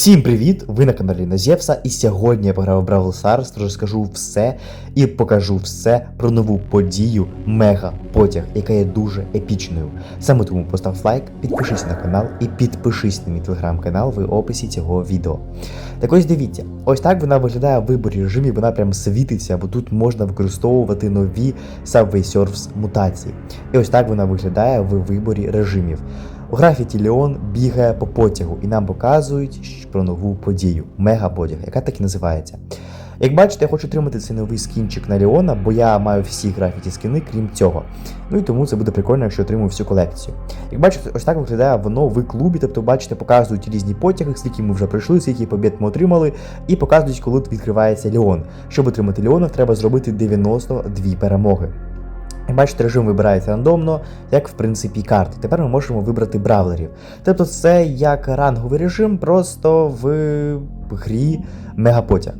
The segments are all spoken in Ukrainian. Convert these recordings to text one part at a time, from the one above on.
Всім привіт! Ви на каналі Назєвса, і сьогодні я пограв в Бравл Старс, розкажу все і покажу все про нову подію Мега Потяг, яка є дуже епічною. Саме тому постав лайк, підпишись на канал і підпишись на мій телеграм-канал в описі цього відео. Так ось дивіться, ось так вона виглядає в виборі режимів, вона прям світиться, бо тут можна використовувати нові Subway Surfs мутації. І ось так вона виглядає в виборі режимів. У графіті Леон бігає по потягу і нам показують про нову подію мегапотяг, яка так і називається. Як бачите, я хочу отримати цей новий скінчик на Леона, бо я маю всі графіті скини, крім цього. Ну і тому це буде прикольно, якщо отримую всю колекцію. Як бачите, ось так виглядає воно в клубі, тобто, бачите, показують різні потяги, скільки ми вже пройшли, скільки побід ми отримали, і показують, коли відкривається Леон. Щоб отримати Леона, треба зробити 92 перемоги. Бачите, режим вибирається рандомно, як в принципі карти. Тепер ми можемо вибрати бравлерів. Тобто це як ранговий режим, просто в грі мегапотяг.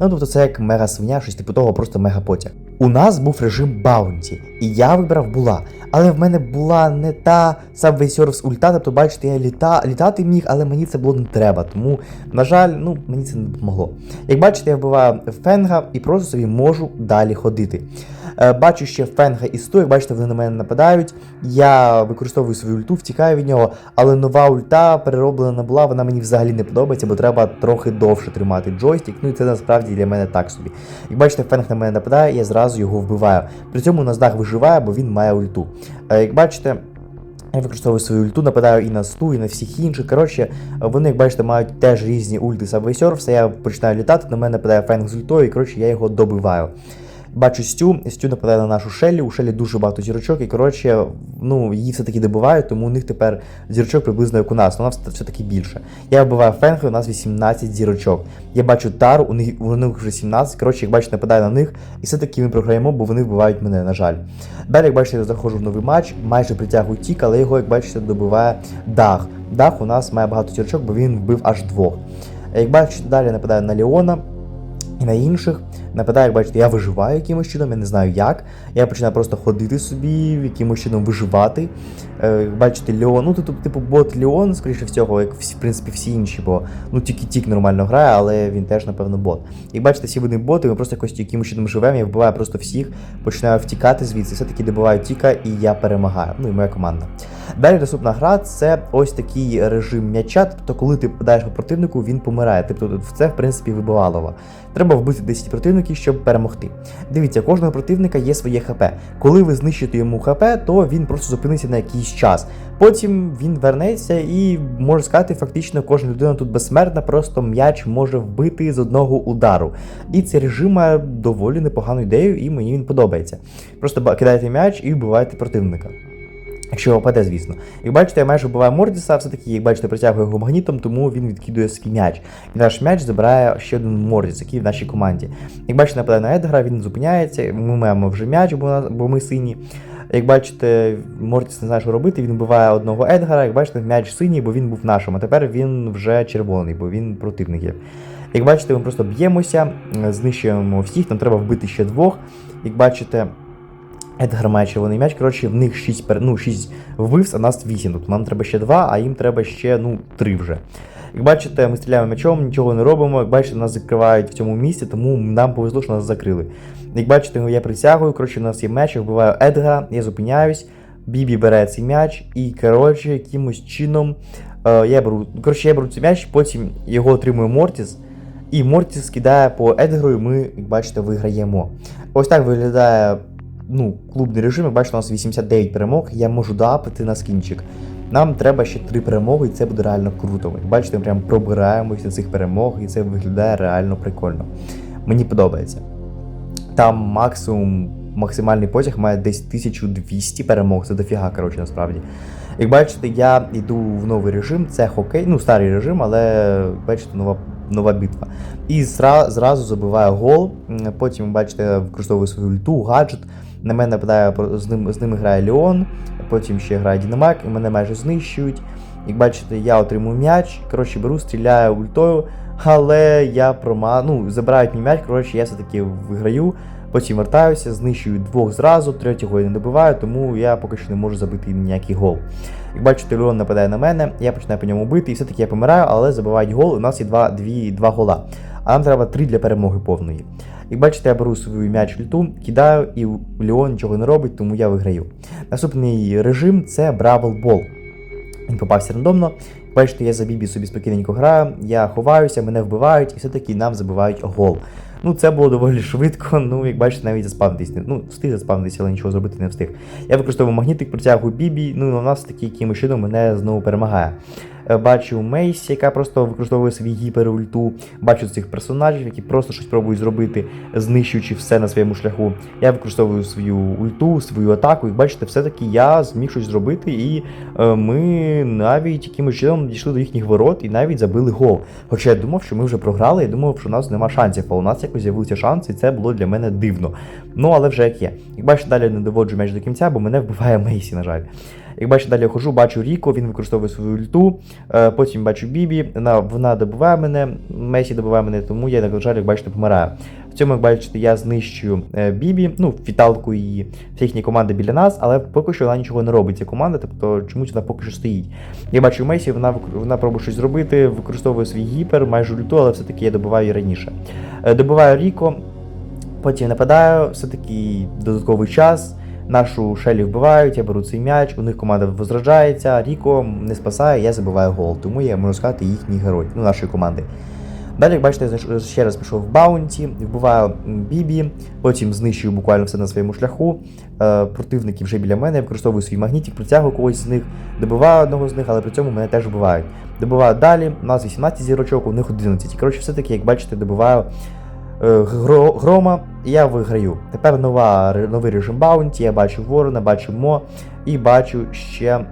Ну тобто це як мега свиня, щось типу того, просто мегапотяг. У нас був режим Баунті, і я вибрав була. Але в мене була не та Subway Surfs ульта, тобто, бачите, я літа, літати міг, але мені це було не треба. Тому, на жаль, ну мені це не допомогло. Як бачите, я вбиваю фенга і просто собі можу далі ходити. Е, Бачу ще Фенга і Сто, як бачите, вони на мене нападають. Я використовую свою ульту, втікаю від нього, але нова ульта перероблена була, вона мені взагалі не подобається, бо треба трохи довше тримати джойстик. Ну і це насправді для мене так собі. Як бачите, Фенг на мене нападає, я зразу його вбиваю. При цьому Наздах виживає, бо він має ульту. Е, Як бачите. Я використовую свою ульту, нападаю і на сту, і на всіх інших. Коротше, вони, як бачите, мають теж різні ульти Subway Surfs, Я починаю літати, на мене нападає Фенг з ультою, і коротше я його добиваю. Бачу Стю, Стю нападає на нашу Шелі, у Шелі дуже багато зірочок, і коротше, ну, її все-таки добивають, тому у них тепер зірочок приблизно як у нас, у нас все-таки більше. Я вбиваю Фенга, у нас 18 зірочок. Я бачу Тару, у них, у них вже 17, коротше, як бачите, нападаю на них, і все-таки ми програємо, бо вони вбивають мене, на жаль. Далі, як бачите, я заходжу в новий матч, майже притягую тік, але його, як бачите, добиває Дах. Дах у нас має багато зірочок, бо він вбив аж двох. Як бачите, далі нападаю на Леона на інших. Нападаю, як бачите, я виживаю якимось чином, я не знаю як. Я починаю просто ходити собі, якимось чином виживати. Е, бачите, Леон, ну тут, типу, бот Леон, скоріше всього, як в принципі, всі інші, бо ну тільки Тік нормально грає, але він теж, напевно, бот. Як бачите, всі вони боти, ми просто якось якимось чином живемо, я вбиваю просто всіх, починаю втікати звідси, все-таки добиваю Тіка і я перемагаю. Ну і моя команда. Далі наступна гра це ось такий режим м'яча, тобто коли ти попадаєш по противнику, він помирає. Тобто це, в принципі, вибивалово. Треба вбити 10 противників, щоб перемогти. Дивіться, кожного противника є своє ХП. Коли ви знищите йому ХП, то він просто зупиниться на якийсь час. Потім він вернеться і можна сказати, фактично кожна людина тут безсмертна, просто м'яч може вбити з одного удару. І цей режим має доволі непогану ідею, і мені він подобається. Просто кидаєте м'яч і вбиваєте противника. Якщо впаде, звісно. Як бачите, я майже вбиваю Мордіса, все-таки, як бачите, притягую його магнітом, тому він відкидує свій м'яч. І наш м'яч забирає ще один Мордіс, який в нашій команді. Як бачите, нападає на Едгара, він зупиняється, ми маємо вже м'яч, бо, ми сині. Як бачите, Мортіс не знає, що робити, він вбиває одного Едгара, як бачите, м'яч синій, бо він був нашим, а тепер він вже червоний, бо він противник є. Як бачите, ми просто б'ємося, знищуємо всіх, нам треба вбити ще двох. Як бачите, Едгар має червоний м'яч, коротше, в них 6, пер... ну, 6 вбивств, а нас 8. Тобто нам треба ще 2, а їм треба ще ну, 3 вже. Як бачите, ми стріляємо м'ячом, нічого не робимо. Як бачите, нас закривають в цьому місці, тому нам повезло, що нас закрили. Як бачите, я притягую, коротше, у нас є м'яч, я вбиваю Едгара, я зупиняюсь, Бібі бере цей м'яч, і коротше, якимось чином е, я беру. Коротше, я беру цей м'яч, потім його отримує Мортіс. І Мортіс кидає по Едгару, і ми, як бачите, виграємо. Ось так виглядає ну, клубний режим. Як бачите, у нас 89 перемог, я можу доапити на скінчик. Нам треба ще 3 перемоги, і це буде реально круто. Як бачите, ми прям пробираємося цих перемог, і це виглядає реально прикольно. Мені подобається. Там максимум, максимальний потяг має десь 1200 перемог, це дофіга, коротше, насправді. Як бачите, я йду в новий режим, це хокей, ну старий режим, але бачите, нова, нова битва. І зра, зразу забиваю гол. Потім, бачите, використовую свою ульту, гаджет. На мене про- з ним, з ними грає Леон, потім ще грає Дінамак, і мене майже знищують. Як бачите, я отримую м'яч, коротше, беру, стріляю ультою, але я прома... ну, забирають мій м'яч, коротше, я все-таки виграю. Потім вертаюся, знищую двох зразу, третього я не добиваю, тому я поки що не можу забити ніякий гол. Як бачите, Леон нападає на мене, я починаю по ньому бити, і все-таки я помираю, але забивають гол. У нас є два, дві, два гола. А нам треба три для перемоги повної. Як бачите, я беру свою м'яч літу, кидаю, і Леон нічого не робить, тому я виграю. Наступний режим це Бравл Бол. Він попався рандомно. Бачите, я за Бібі собі спокійненько граю, я ховаюся, мене вбивають, і все-таки нам забивають гол. Ну, це було доволі швидко, ну, як бачите, навіть заспавнитись. Ну, встиг заспавнитися, але нічого зробити не встиг. Я використовую магнітик, притягую Бібі, ну і у нас такий якимось чином мене знову перемагає. Е, Бачу Мейсі, яка просто використовує свій гіперульту. Бачу цих персонажів, які просто щось пробують зробити, знищуючи все на своєму шляху. Я використовую свою ульту, свою атаку, і бачите, все-таки я зміг щось зробити, і е, ми навіть якимось чином дійшли до їхніх ворот і навіть забили гол. Хоча я думав, що ми вже програли, я думав, що у нас нема шансів, а у нас якось з'явилися шанси, і це було для мене дивно. Ну, але вже як є. Як бачите, далі не доводжу м'яч до кінця, бо мене вбиває Мейсі, на жаль. Як бачите, далі я хожу, бачу Ріко, він використовує свою ульту. Е, потім бачу Бібі, вона, вона добиває мене, Месі добиває мене, тому я, на жаль, як бачите, помираю. В цьому, як бачите, я знищую е, Бібі, ну, фіталку її, всі їхні команди біля нас, але поки що вона нічого не робить, ця команда, тобто чомусь вона поки що стоїть. Я бачу Месі, вона, вона пробує щось зробити, використовує свій гіпер, майже ульту, але все-таки я добиваю її раніше. Е, добиваю Ріко, потім нападаю, все-таки додатковий час. Нашу Шелі вбивають, я беру цей м'яч, у них команда возрождається, Ріко не спасає, я забиваю гол. Тому я можу сказати їхній герой, ну нашої команди. Далі, як бачите, я ще раз пішов в баунті, вбиваю Бібі, потім знищую буквально все на своєму шляху. Е, противники вже біля мене, використовую свій магнітик, притягую когось з них, добиваю одного з них, але при цьому мене теж вбивають. Добиваю далі, у нас 18 зірочок, у них 11. Коротше, все-таки, як бачите, добиваю грома, і я виграю. Тепер нова, новий режим баунті, я бачу ворона, бачу Мо і бачу ще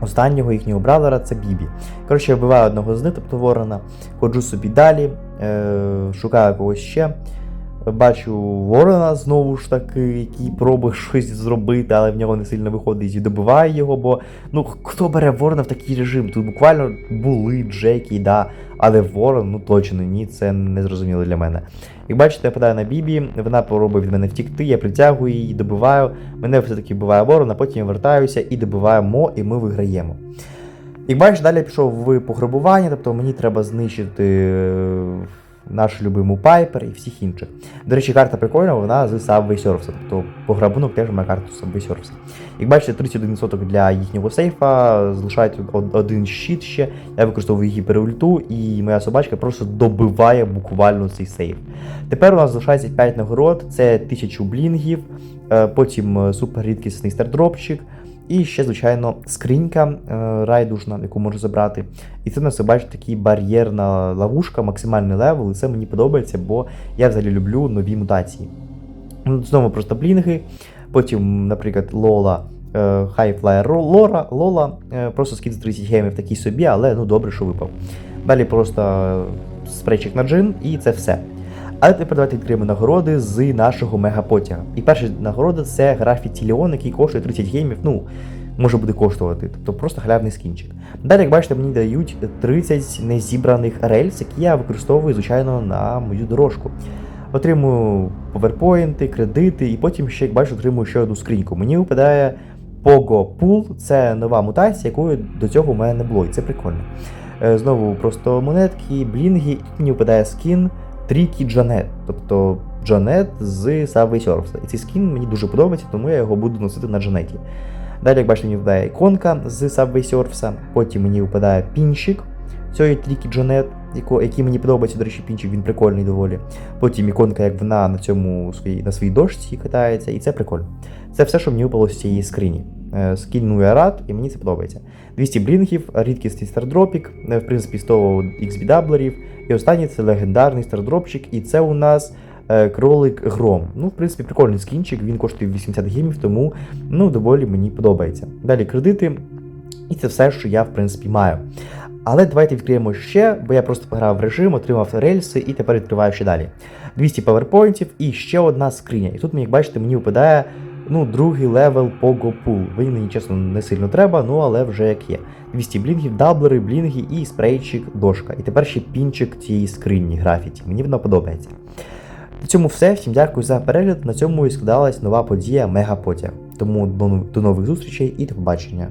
останнього їхнього бралера це Бібі. Коротше, я вбиваю одного з них, тобто ворона, ходжу собі далі, е, шукаю когось ще. Бачу ворона знову ж таки, який пробує щось зробити, але в нього не сильно виходить і добиває його, бо ну хто бере ворона в такий режим? Тут буквально були Джекі, да, але ворон, ну точно ні, це не зрозуміло для мене. Як бачите, я падаю на Бібі, вона пробує від мене втікти, я притягую її, добиваю. Мене все-таки вбиває ворон, а потім я вертаюся і добиваю Мо, і ми виграємо. Як бачиш, далі пішов в пограбування, тобто мені треба знищити е, нашу любиму Пайпер і всіх інших. До речі, карта прикольна, вона з Subway Surfs, тобто пограбунок теж має карту Subway Surfs. Як бачите, 31% для їхнього сейфа, залишають один щит ще. Я використовую гіперульту, і моя собачка просто добиває буквально цей сейф. Тепер у нас залишається 5 нагород, це 1000 блінгів, е, потім е, суперрідкісний стардропчик, і ще, звичайно, скринька е, райдужна, яку можу забрати. І це у нас, ви бачите, такий бар'єрна ловушка, максимальний левел, і це мені подобається, бо я взагалі люблю нові мутації. Ну, Знову просто блінги, потім, наприклад, Лола. Ро- Лора, Лола, е, просто скид за 30 гемів такий собі, але ну добре, що випав. Далі просто е, спрейчик на джин, і це все. Але тепер давайте відкриємо нагороди з нашого мегапотяга. І перша нагорода це графіті Леон, який коштує 30 геймів, ну, може буде коштувати, тобто просто халявний скінчик. Далі, як бачите, мені дають 30 незібраних рельс, які я використовую, звичайно, на мою дорожку. Отримую поверпоінти, кредити, і потім ще, як бачу, отримую ще одну скриньку. Мені випадає Pogo Pool, це нова мутація, якої до цього в мене не було, і це прикольно. Е, Знову просто монетки, блінги, і мені випадає скін Трікі Джанет, тобто Джанет з Subway Surfers. І цей скін мені дуже подобається, тому я його буду носити на Джанеті. Далі, як бачите, мені випадає іконка з Subway Surfers, потім мені випадає пінчик цієї Трікі Джанет, який мені подобається, до речі, пінчик, він прикольний доволі. Потім іконка, як вона на цьому на своїй дошці катається, і це прикольно. Це все, що мені випало з цієї скрині. Е, Скін ну я рад, і мені це подобається. 200 блінгів, рідкісний стардропік, е, в принципі, 100 XBW, і останній це легендарний стардропчик, і це у нас е, кролик Гром. Ну, в принципі, прикольний скінчик, він коштує 80 гімів, тому ну, доволі мені подобається. Далі кредити, і це все, що я, в принципі, маю. Але давайте відкриємо ще, бо я просто пограв в режим, отримав рельси і тепер відкриваю ще далі. 200 паверпоінтів і ще одна скриня. І тут, як бачите, мені випадає ну, другий левел Pogo Pool. Він мені, чесно, не сильно треба, ну але вже як є. 200 блінгів, даблери, блінги і спрейчик, дошка. І тепер ще пінчик цієї скрині графіті. Мені вона подобається. На цьому все. Всім дякую за перегляд. На цьому і складалась нова подія Мегапотяг. Тому до нових зустрічей і до побачення.